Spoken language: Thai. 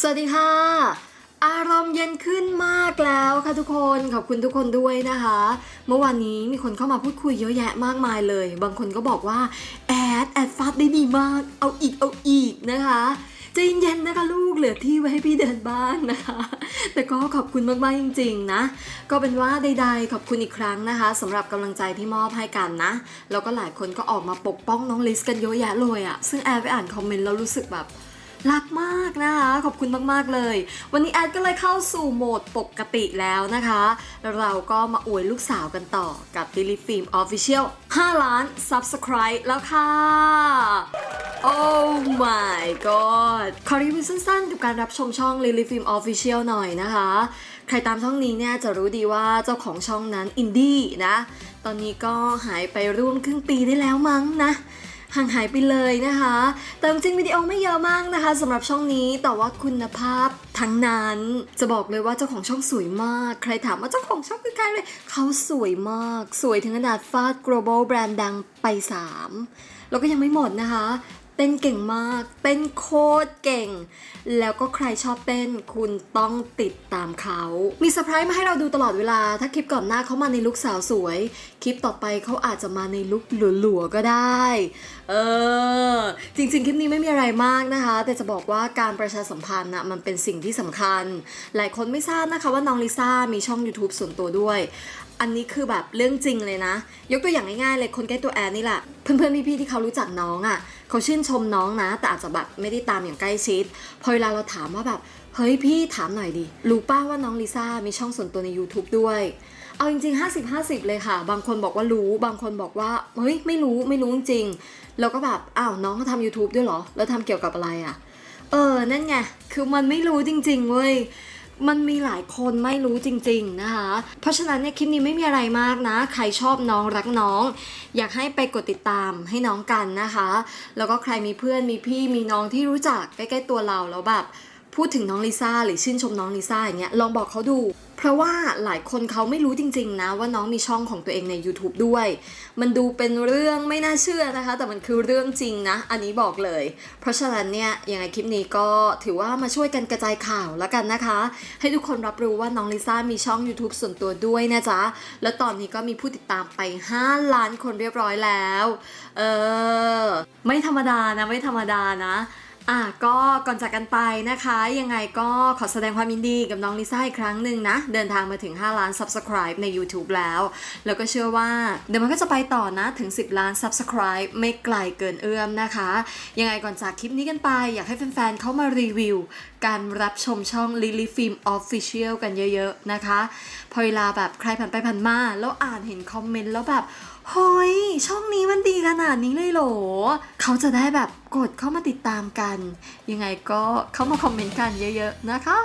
สวัสดีค่ะ อารมณ์เย็นขึ้นมากแล้วค่ะทุกคนขอบคุณทุกคนด้วยนะคะ เมื่อวานนี้มีคนเข้ามาพูดคุยเยอะแยะมากมายเลย บางคนก็บอกว่า แอด แอดฟาดได้ดีมาก เอาอีกเอาอีกนะคะ ใจเย็นๆนะคะลูกเหลือที่ไว้ให้พี่เดินบ้างนะคะ แต่ก็ขอบคุณมากๆจริง ๆ นะ ก็เป็นว่าใด ๆ ขอบคุณอีกครั้งนะคะสำหรับกำลังใจที่มอบให้กันนะ แล้วก็หลายคนก็ออกมาปกป้องน้องลิสกันเยอะแยะเลยอะซึ่งแอดไปอ่านคอมเมนต์แล้วรู้สึกแบบรักมากนะคะ ขอบคุณมาก ๆ เลย วันนี้แอดก็เลยเข้าสู่โหมดปกติแล้วนะคะแล้วเราก็มาอวยลูกสาวกันต่อกับ d i l y Film Official 5ล้าน Subscribe แล้วค่ะ Oh my god ขอรีวิวสั้นๆ กับการรับชมช่อง Lily Film Official หน่อยนะคะ ใครตามช่องนี้เนี่ยจะรู้ดีว่าเจ้าของช่องนั้นอินดี้นะ ตอนนี้ก็หายไปร่วมครึ่งปีได้แล้วมั้งนะห่างหายไปเลยนะคะ แต่จริงๆวิดีโอไม่เยอะมากนะคะสำหรับช่องนี้ แต่ว่าคุณภาพทั้งนั้น จะบอกเลยว่าเจ้าของช่องสวยมาก ใครถามว่าเจ้าของช่องคือใครเลย เขาสวยมาก สวยถึงขนาดฟาด global brand ดังไป 3 แล้วก็ยังไม่หมดนะคะ เต้นเก่งมาก เต้นโคตรเก่ง แล้วก็ใครชอบเต้นคุณต้องติดตามเขา มีเซอร์ไพรส์มาให้เราดูตลอดเวลา ถ้าคลิปก่อนหน้าเขามาในลุคสาวสวย คลิปต่อไปเขาอาจจะมาในลุคหลัวๆก็ได้ เออ จริงๆ คลิปนี้ไม่มีอะไรมากนะคะ แต่จะบอกว่าการประชาสัมพันธ์นะมันเป็นสิ่งที่สำคัญ หลายคนไม่ทราบนะคะว่าน้องลิซ่ามีช่อง YouTube ส่วนตัวด้วย อันนี้คือแบบเรื่องจริงเลยนะ ยกตัวอย่างง่ายๆเลยคนใกล้ตัวแอนนี่แหละเพื่อนๆพี่ๆที่เขารู้จักน้องอะ่ะเขาชื่นชมน้องนะ แต่อาจจะแบบไม่ได้ตามอย่างใกล้ชิด พอเวลาเราถามว่าแบบเฮ้ยพี่ถามหน่อยดิรู้ป้าว่าน้องลิซ่ามีช่องส่วนตัวใน YouTube ด้วยเอาจริงๆ 50-50 เลยค่ะ บางคนบอกว่ารู้ บางคนบอกว่า เฮ้ย ไม่รู้ ไม่รู้จริงๆแล้วก็แบบ อ้าว น้องเขาทำ YouTube ด้วยเหรอ แล้วทำเกี่ยวกับอะไรอะ่ะ เออ นั่นไง คือมันไม่รู้จริง ๆ เว้ย มันมีหลายคนไม่รู้จริงๆนะคะ เพราะฉะนั้นเนี่ยคลิปนี้ไม่มีอะไรมากนะ ใครชอบน้องรักน้อง อยากให้ไปกดติดตามให้น้องกันนะคะ แล้วก็ใครมีเพื่อนมีพี่มีน้องที่รู้จักใกล้ๆตัวเราแล้วแบบ พูดถึงน้องลิซ่าหรือชื่นชมน้องลิซ่าอย่างเงี้ยลองบอกเขาดู เพราะว่าหลายคนเขาไม่รู้จริงๆนะว่าน้องมีช่องของตัวเองใน YouTube ด้วย มันดูเป็นเรื่องไม่น่าเชื่อนะคะ แต่มันคือเรื่องจริงนะ อันนี้บอกเลย เพราะฉะนั้นเนี่ยยังไงคลิปนี้ก็ถือว่ามาช่วยกันกระจายข่าวแล้วกันนะคะ ให้ทุกคนรับรู้ว่าน้องลิซ่ามีช่อง YouTube ส่วนตัวด้วยนะจ๊ะแล้วตอนนี้ก็มีผู้ติดตามไป 5 ล้านคนเรียบร้อยแล้วเออไม่ธรรมดานะไม่ธรรมดานะ อะก็ก่อนจากกันไปนะคะ ยังไงก็ขอแสดงความยินดีกับน้องลิซ่าอีกครั้งหนึ่งนะ เดินทางมาถึง 5 ล้าน Subscribe ใน YouTube แล้ว แล้วก็เชื่อว่าเดี๋ยวมันก็จะไปต่อนะถึง 10 ล้าน Subscribe ไม่ไกลเกินเอื้อมนะคะ ยังไงก่อนจากคลิปนี้กันไป อยากให้แฟนๆเข้ามารีวิว การรับชมช่อง Lily Film Official กันเยอะๆนะคะ พอเวลาแบบใครผ่านไปผ่านมาแล้วอ่านเห็นคอมเมนต์แล้วแบบเฮ้ยช่องนี้มันดีขนาดนี้เลยเหรอเขาจะได้แบบกดเข้ามาติดตามกันยังไงก็เข้ามาคอมเมนต์กันเยอะๆนะคะ